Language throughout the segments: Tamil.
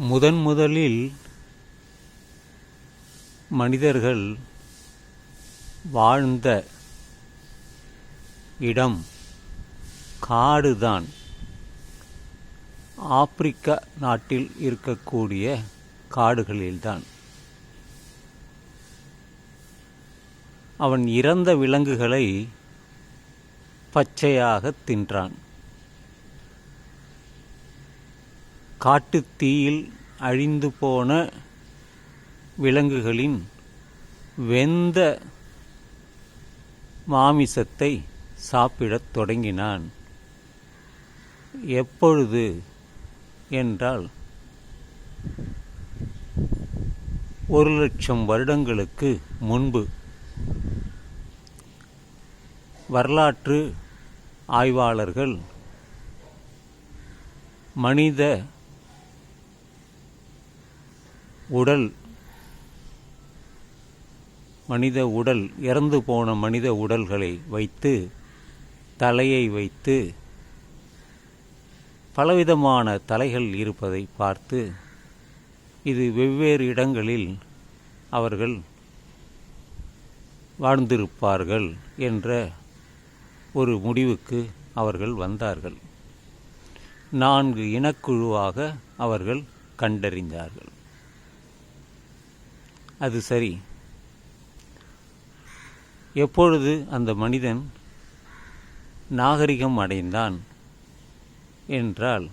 முதன் முதலில் மனிதர்கள் வாழ்ந்த இடம் காடுதான். ஆப்பிரிக்க நாட்டில் இருக்கக்கூடிய காடுகளில்தான். அவன் இறந்த விலங்குகளை பச்சையாக தின்றான். காட்டுத் தீயில் அழிந்து போன விலங்குகளின் வெந்த மாமிசத்தை சாப்பிடத் தொடங்கினான். எப்பொழுது என்றால் ஒரு லட்சம் வருடங்களுக்கு முன்பு வரலாற்று ஆய்வாளர்கள் மனித உடல். மனித உடல் இறந்து போன மனித உடல்களை வைத்து தலையை வைத்து பலவிதமான தலைகள் இருப்பதை பார்த்து இது வெவ்வேறு இடங்களில் அவர்கள் வாழ்ந்திருப்பார்கள் என்ற ஒரு முடிவுக்கு அவர்கள் வந்தார்கள். நான்கு இனக்குழுவாக அவர்கள் கண்டறிந்தார்கள். அது சரி. எப்பொழுது அந்த மனிதன் நாகரிகம் அடைந்தான் என்றால்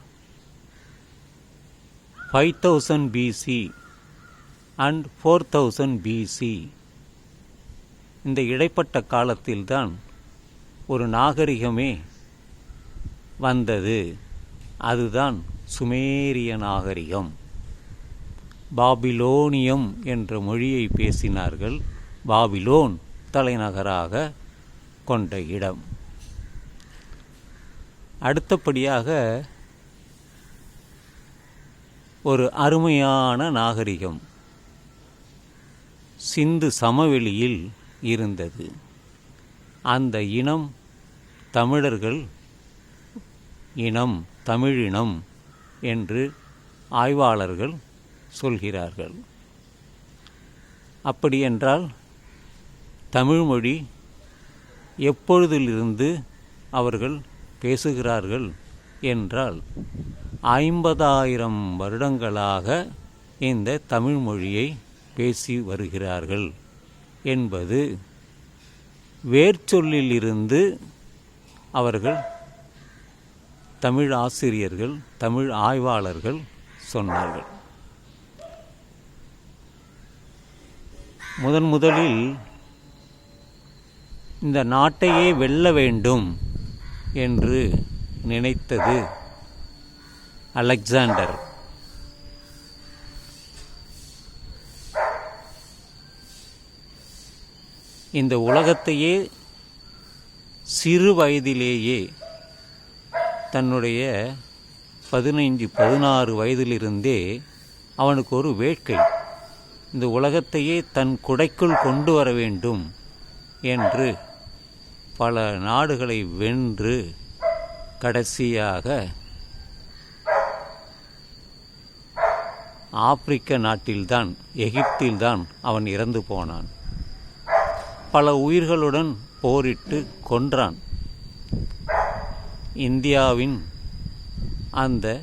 five thousand BC and four thousand BC இந்த இடைப்பட்ட காலத்தில்தான் ஒரு நாகரிகமே வந்தது. அதுதான் சுமேரிய நாகரிகம். பாபிலோனியம் என்ற மொழியை பேசினார்கள். பாபிலோன் தலைநகராக கொண்ட இடம். அடுத்தபடியாக ஒரு அருமையான நாகரிகம் சிந்து சமவெளியில் இருந்தது. அந்த இனம் தமிழர்கள் இனம் தமிழினம் என்று ஆய்வாளர்கள் சொல்கிறார்கள். அப்படியென்றால் தமிழ்மொழி எப்பொழுதிலிருந்து அவர்கள் பேசுகிறார்கள் என்றால் ஐம்பதாயிரம் வருடங்களாக இந்த தமிழ்மொழியை பேசி வருகிறார்கள் என்பது வேர்ச்சொல்லிலிருந்து அவர்கள் தமிழ் ஆசிரியர்கள் தமிழ் ஆய்வாளர்கள் சொன்னார்கள். முதன் முதலில் இந்த நாட்டையே வெல்ல வேண்டும் என்று நினைத்தது அலெக்சாண்டர். இந்த உலகத்தையே சிறு வயதிலேயே தன்னுடைய பதினைஞ்சு பதினாறு வயதிலிருந்தே அவனுக்கு ஒரு வேட்கை. இந்த உலகத்தையே தன் குடைக்குள் கொண்டு வர வேண்டும் என்று பல நாடுகளை வென்று கடைசியாக ஆப்பிரிக்க நாட்டில்தான் எகிப்தில்தான் அவன் இறந்து போனான். பல உயிர்களுடன் போரிட்டு கொன்றான். இந்தியாவின் அந்த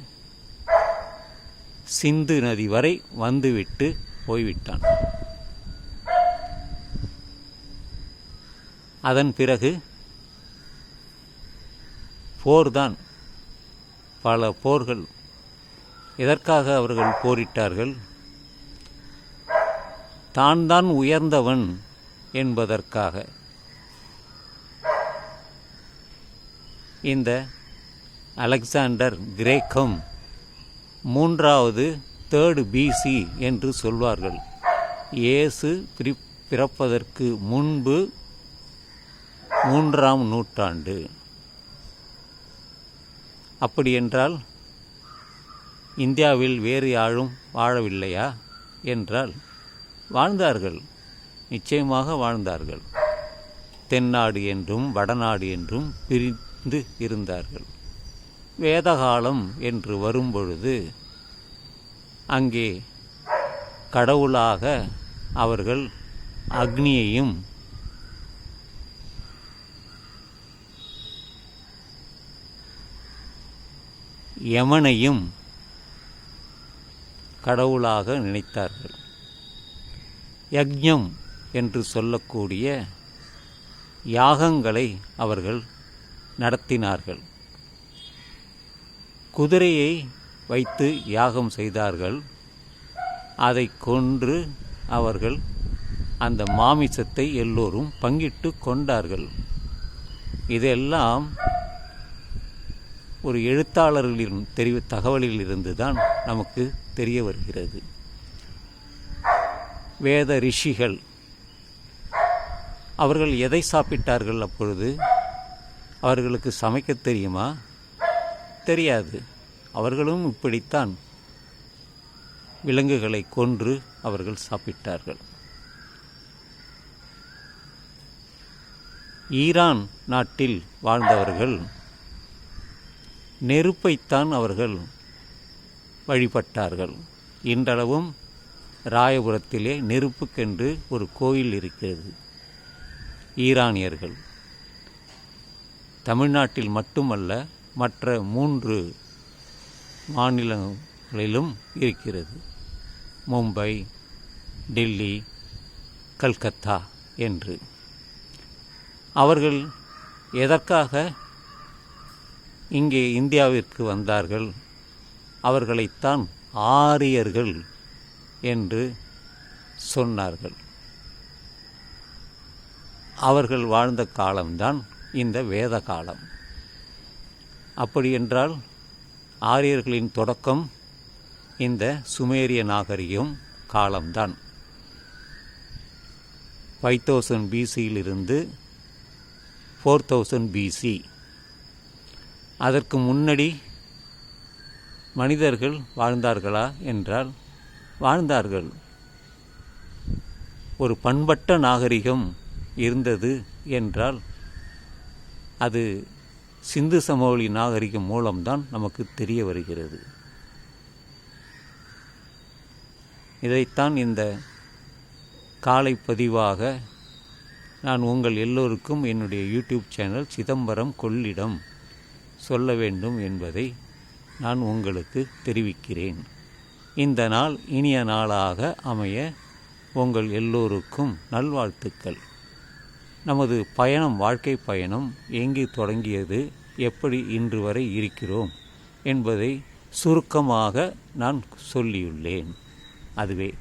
சிந்து நதி வரை வந்துவிட்டு போய்விட்டான். அதன் பிறகு போர்தான். பல போர்கள் எதற்காக அவர்கள் போரிட்டார்கள்? தான் தான் உயர்ந்தவன் என்பதற்காக. இந்த அலெக்சாண்டர் கிரேக்கம் மூன்றாவது தேர்டு பிசி என்று சொல்வார்கள். இயேசு பிரி பிறப்பதற்கு முன்பு மூன்றாம் நூற்றாண்டு. அப்படியென்றால் இந்தியாவில் வேறு யாரும் வாழவில்லையா? என்றால் வாழ்ந்தார்கள். நிச்சயமாக வாழ்ந்தார்கள். தென்னாடு என்றும் வடநாடு என்றும் பிரிந்து இருந்தார்கள். வேதகாலம் என்று வரும்பொழுது அங்கே கடவுளாக அவர்கள் அக்னியையும் யமனையும் கடவுளாக நினைத்தார்கள். யக்ஞம் என்று சொல்லக்கூடிய யாகங்களை அவர்கள் நடத்தினார்கள். குதிரையை வைத்து யாகம் செய்தார்கள். அதை கொன்று அவர்கள் அந்த மாமிசத்தை எல்லோரும் பங்கிட்டு கொண்டார்கள். இதெல்லாம் ஒரு எழுத்தாளர்களின் தெரிவு தகவலிலிருந்து தான் நமக்கு தெரிய வருகிறது. வேத ரிஷிகள் அவர்கள் எதை சாப்பிட்டார்கள் அப்பொழுது? அவர்களுக்கு சமைக்க தெரியுமா? தெரியாது. அவர்களும் இப்படித்தான் விலங்குகளை கொன்று அவர்கள் சாப்பிட்டார்கள். ஈரான் நாட்டில் வாழ்ந்தவர்கள் நெருப்பைத்தான் அவர்கள் வழிபட்டார்கள். இன்றளவும் ராயபுரத்திலே நெருப்புக்கென்று ஒரு கோயில் இருக்கிறது. ஈரானியர்கள். தமிழ்நாட்டில் மட்டுமல்ல மற்ற மூன்று மாநிலங்களிலும் இருக்கிறது. மும்பை டெல்லி கல்கத்தா என்று. அவர்கள் எதற்காக இங்கே இந்தியாவிற்கு வந்தார்கள்? அவர்களைத்தான் ஆரியர்கள் என்று சொன்னார்கள். அவர்கள் வாழ்ந்த காலம்தான் இந்த வேத காலம். அப்படி என்றால் ஆரியர்களின் தொடக்கம் இந்த சுமேரிய நாகரிகம் காலம்தான். ஃபைவ் தௌசண்ட் பிசியிலிருந்து ஃபோர் தௌசண்ட் பிசி. அதற்கு முன்னாடி மனிதர்கள் வாழ்ந்தார்களா என்றால் வாழ்ந்தார்கள். ஒரு பண்பட்ட நாகரிகம் இருந்தது என்றால் அது சிந்து சமவெளி நாகரிகம் மூலம்தான் நமக்கு தெரிய வருகிறது. இதைத்தான் இந்த காலை பதிவாக நான் உங்கள் எல்லோருக்கும் என்னுடைய யூடியூப் சேனல் சிதம்பரம் கொள்ளிடம் சொல்ல வேண்டும் என்பதை நான் உங்களுக்கு தெரிவிக்கிறேன். இந்த நாள் இனிய நாளாக அமைய உங்கள் எல்லோருக்கும் நல்வாழ்த்துக்கள். நமது பயணம் வாழ்க்கை பயணம் எங்கே தொடங்கியது எப்படி இன்று வரை இருக்கிறோம் என்பதை சுருக்கமாக நான் சொல்லியுள்ளேன். அதுவே